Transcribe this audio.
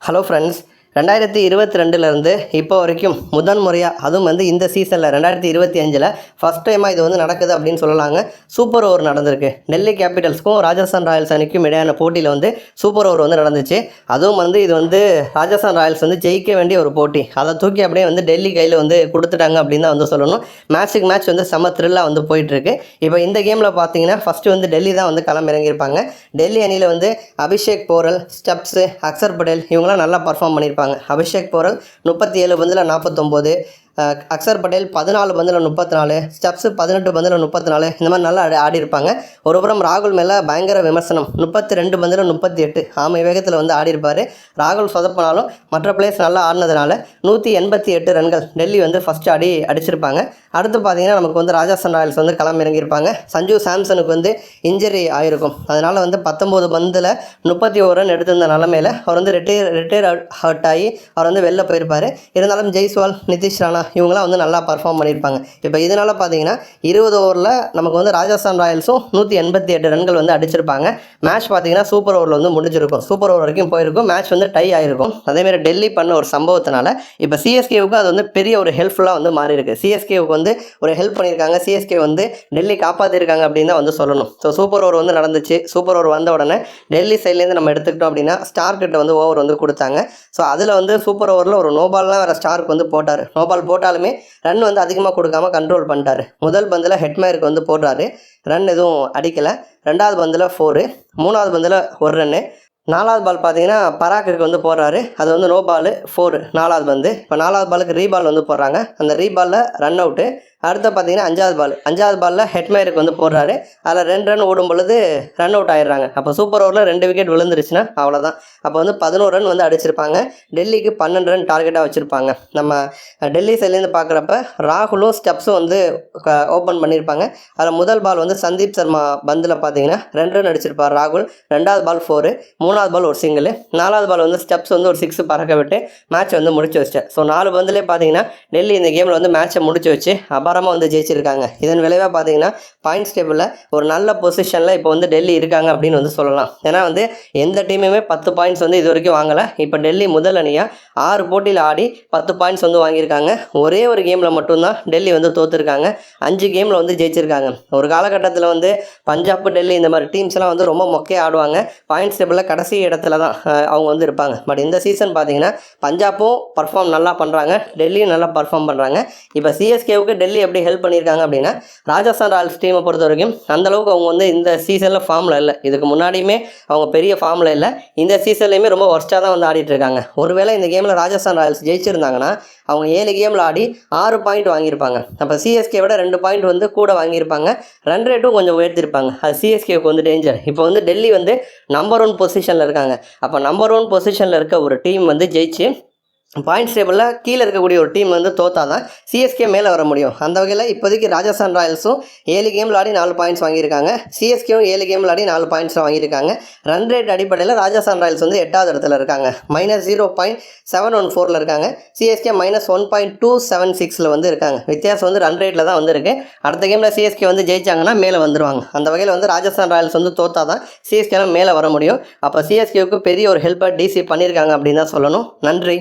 Hello friends ரெண்டாயிரத்தி இருபத்தி ரெண்டுலேருந்து இப்போ வரைக்கும் முதன் முறையாக அதுவும் வந்து இந்த சீசனில் ரெண்டாயிரத்தி இருபத்தி அஞ்சில் ஃபஸ்ட் டைமாக இது வந்து நடக்குது அப்படின்னு சொல்லலாங்க. சூப்பர் ஓவர் நடந்திருக்கு. டெல்லி கேபிட்டல்ஸ்க்கும் ராஜஸ்தான் ராயல்ஸ் அணிக்கும் இடையான போட்டியில் வந்து சூப்பர் ஓவர் வந்து நடந்துச்சு. அதுவும் வந்து இது வந்து ராஜஸ்தான் ராயல்ஸ் வந்து ஜெயிக்க வேண்டிய ஒரு போட்டி. அதை தூக்கி அப்படியே வந்து டெல்லி கையில் வந்து கொடுத்துட்டாங்க அப்படின்னு தான் வந்து சொல்லணும். மேட்ச்சுக்கு மேட்ச் வந்து செம த்ரில்லாக வந்து போயிட்டுருக்கு. இப்போ இந்த கேமில் பார்த்தீங்கன்னா ஃபஸ்ட்டு வந்து டெல்லி தான் வந்து களம் இறங்கியிருப்பாங்க டெல்லி அணியில் வந்து அபிஷேக் போரல் ஸ்டெப்ஸு அக்சர் படேல் இவங்களாம் நல்லா பர்ஃபார்ம் பண்ணியிருப்பாங்க. அபிஷேக் போரல் முப்பத்தி ஏழு பந்தில் நாற்பத்தொம்போது அக்சர் பட்டேல் பதினாலு பந்தில் முப்பத்தி நாலு ஸ்டெப்ஸு பதினெட்டு பந்தில் முப்பத்தி நாலு இந்த மாதிரி நல்லா ஆடி ஆடி ஒரு ராகுல் மேலே பயங்கர விமர்சனம் முப்பத்தி ரெண்டு பந்தில் முப்பத்தி எட்டு ஆமை வேகத்தில் வந்து ஆடி இருப்பார் ராகுல் சொதப்பினாலும் மற்ற பிளேஸ் நல்லா ஆடினதுனால நூற்றி எண்பத்தி எட்டு ரன்கள் டெல்லி வந்து ஃபஸ்ட் ஆடி அடிச்சிருப்பாங்க. அடுத்து பார்த்தீங்கன்னா நமக்கு வந்து ராஜஸ்தான் ராயல்ஸ் வந்து களம் இறங்கியிருப்பாங்க சஞ்சு சாம்சனுக்கு வந்து இன்ஜரி ஆகிருக்கும் அதனால் வந்து பத்தொம்போது பந்தில் முப்பத்தி ஒரு ரன் எடுத்திருந்த நிலமையில் அவர் வந்து ரிட்டையர் ரிட்டையர் அவுட் ஆகி அவர் வந்து வெளில போயிருப்பார். இருந்தாலும் ஜெய்ஸ்வால் நிதிஷ் ராணா இவங்களாம் வந்து நல்லா பர்ஃபார்ம் பண்ணியிருப்பாங்க. இப்போ இதனால் பார்த்தீங்கன்னா இருபது ஓவரில் நமக்கு வந்து ராஜஸ்தான் ராயல்ஸும் நூற்றி எண்பத்தி எட்டு ரன்கள் வந்து அடிச்சிருப்பாங்க. மேட்ச் பார்த்தீங்கன்னா சூப்பர் ஓவரில் வந்து முடிஞ்சிருக்கும். சூப்பர் ஓவர் வரைக்கும் போயிருக்கும். மேட்ச் வந்து டை ஆகிருக்கும் அதேமாதிரி டெல்லி பண்ண ஒரு சம்பவத்தினால இப்போ சிஎஸ்கேவுக்கு அது வந்து பெரிய ஒரு ஹெல்ப்ஃபுல்லாக வந்து மாறியிருக்கு. சிஎஸ்கேவுக்கு வந்து ஒரு ஹெல்ப் பண்ணியிருக்காங்க. சிஎஸ்கே வந்து டெல்லி காப்பாற்றிருக்காங்க அப்படின்னு தான் வந்து சொல்லணும். ஸோ சூப்பர் ஓவர் வந்து நடந்துச்சு. சூப்பர் ஓவர் வந்த உடனே டெல்லி சைட்லேருந்து நம்ம எடுத்துக்கிட்டோம் அப்படின்னா ஸ்டார்க்கிட்ட வந்து ஓவர் வந்து கொடுத்தாங்க. ஸோ அதில் வந்து சூப்பர் ஓவரில் ஒரு நோபால்லாம் வேறு ஸ்டார்க் வந்து போட்டார். நோபால் போட்டாலுமே ரன் வந்து அதிகமாக கொடுக்காம கண்ட்ரோல் பண்ணிட்டாரு. முதல் பந்தில் ஹெட்மேருக்கு வந்து போடுறாரு. ரன் எதுவும் அடிக்கலை. ரெண்டாவது பந்தில் ஃபோரு மூணாவது பந்தில் ஒரு ரன்னு நாலாவது பால் பார்த்தீங்கன்னா பராக்கருக்கு வந்து போடுறாரு. அது வந்து நோ பால் ஃபோர் நாலாவது பந்து இப்போ நாலாவது பாலுக்கு ரீபால் வந்து போடுறாங்க. அந்த ரீபாலில் ரன் அவுட்டு அடுத்து பார்த்தீங்கன்னா அஞ்சாவது பால் அஞ்சாவது பாலில் ஹெட்மேருக்கு வந்து போடுறாரு. அதில் ரெண்டு ரன் ஓடும் பொழுது ரன் அவுட் ஆயிடுறாங்க. அப்போ சூப்பர் ஓவரில் ரெண்டு விக்கெட் விழுந்துருச்சுன்னா அவ்வளோதான் அப்போ வந்து பதினோரு ரன் வந்து அடிச்சிருப்பாங்க. டெல்லிக்கு பன்னெண்டு ரன் டார்கெட்டாக வச்சுருப்பாங்க. நம்ம டெல்லி சைட்லேருந்து பார்க்குறப்ப ராகுலும் ஸ்டெப்ஸும் வந்து ஓப்பன் பண்ணியிருப்பாங்க. அதில் முதல் பால் வந்து சந்தீப் சர்மா பந்தில் பார்த்தீங்கன்னா ரெண்டு ரன் அடிச்சிருப்பார் ராகுல். ரெண்டாவது பால் ஃபோரு மூணாவது பால் ஒரு சிங்கிள் நாலாவது பால் வந்து ஸ்டெப்ஸ் வந்து ஒரு சிக்ஸ் பறக்க விட்டு மேட்ச்சை வந்து முடிச்சு வச்சிட்டேன். ஸோ நாலு பந்துலேயே பார்த்தீங்கன்னா டெல்லி இந்த கேமில் வந்து மேட்ச்சை முடிச்சு வச்சு அபாரமாக வந்து ஜெயிச்சிருக்காங்க. இதன் விளைவாக பார்த்தீங்கன்னா பாயிண்ட்ஸ் டேபிளில் ஒரு நல்ல பொசிஷனில் இப்போ வந்து டெல்லி இருக்காங்க அப்படின்னு வந்து சொல்லலாம். ஏன்னா வந்து எந்த டீமுமே பத்து பாயிண்ட்ஸ் வந்து இது வரைக்கும் வாங்கலை. இப்போ டெல்லி முதல் அணியாக ஆறு போட்டியில் ஆடி பத்து பாயிண்ட்ஸ் வந்து வாங்கியிருக்காங்க. ஒரே ஒரு கேமில் மட்டும்தான் டெல்லி வந்து தோற்றுருக்காங்க அஞ்சு கேமில் வந்து ஜெயிச்சிருக்காங்க. ஒரு காலகட்டத்தில் வந்து பஞ்சாப் டெல்லி இந்த மாதிரி டீம்ஸ் எல்லாம் வந்து ரொம்ப மொக்கையாக ஆடுவாங்க. பாயிண்ட்ஸ் டேபிளில் கடைசி இடத்துல தான் அவங்க வந்து இருப்பாங்க. பட் இந்த சீசன் பார்த்தீங்கன்னா பஞ்சாப்பும் பர்ஃபார்ம் நல்லா பண்ணுறாங்க டெல்லியும் நல்லா பர்ஃபார்ம் பண்ணுறாங்க இப்போ சிஎஸ்கேவுக்கு டெல்லி எப்படி ஹெல்ப் பண்ணியிருக்காங்க அப்படின்னா ராஜஸ்தான் ராயல்ஸ் டீமை பொறுத்த வரைக்கும் அந்தளவுக்கு அவங்க வந்து இந்த சீசனில் ஃபார்மில் இல்லை. இதுக்கு முன்னாடியுமே அவங்க பெரிய ஃபார்மில் இல்லை. இந்த சீசன்லேயுமே ரொம்ப ஒர்ஸ்ட்டாக தான் வந்து ஆடிட்டு இருக்காங்க. ஒருவேளை இந்த கேமில் ராஜஸ்தான் ராயல்ஸ் ஜெயிச்சிருந்தாங்கன்னா அவங்க ஏழு கேமில் ஆடி ஆறு பாயிண்ட் வாங்கியிருப்பாங்க. அப்போ சிஎஸ்கே விட ரெண்டு பாயிண்ட் வந்து கூட வாங்கியிருப்பாங்க. ரன் ரேட்டும் கொஞ்சம் உயர்த்திருப்பாங்க அது சிஎஸ்கேவுக்கு வந்து டேஞ்சர் இப்போ வந்து டெல்லி வந்து நம்பர் ஒன் பொசிஷன் பொசிஷனில் இருக்காங்க. அப்போ நம்பர் ஒன் பொசிஷனில் இருக்க ஒரு டீம் வந்து ஜெயிச்சு பாயிண்ட்ஸ் டேபிளில் கீழே இருக்கக்கூடிய ஒரு டீம் வந்து தோத்தா தான் சிஎஸ்கே மேலே வர முடியும். அந்த வகையில் இப்போதைக்கு ராஜஸ்தான் ராயல்ஸும் ஏழு கேம் விளாடி நாலு பாயிண்ட்ஸ் வாங்கியிருக்காங்க. சிஎஸ்கேவும் ஏழு கேம் விளாடி நாலு பாயிண்ட்ஸ் வாங்கியிருக்காங்க. ரன் ரேட் அடிப்படையில் ராஜஸ்தான் ராயல்ஸ் வந்து எட்டாவது இடத்துல இருக்காங்க. Minus zero point seven one ஃபோரில் இருக்காங்க. CSK minus one point two seven சிக்ஸில் வந்து இருக்காங்க. வித்தியாசம் வந்து ரன் ரேட்டில் தான் வந்துருக்கு. அடுத்த கேமில் சிஎஸ்கே வந்து ஜெயிச்சாங்கன்னா மேலே வந்துருவாங்க. அந்த வகையில் வந்து ராஜஸ்தான் ராயல்ஸ் வந்து தோத்தா தான் சிஎஸ்கேலாம் மேலே வர முடியும். அப்போ சிஎஸ்கேவுக்கு பெரிய ஒரு ஹெல்ப்பர் டிசி பண்ணியிருக்காங்க அப்படின்னு தான் சொல்லணும். நன்றி.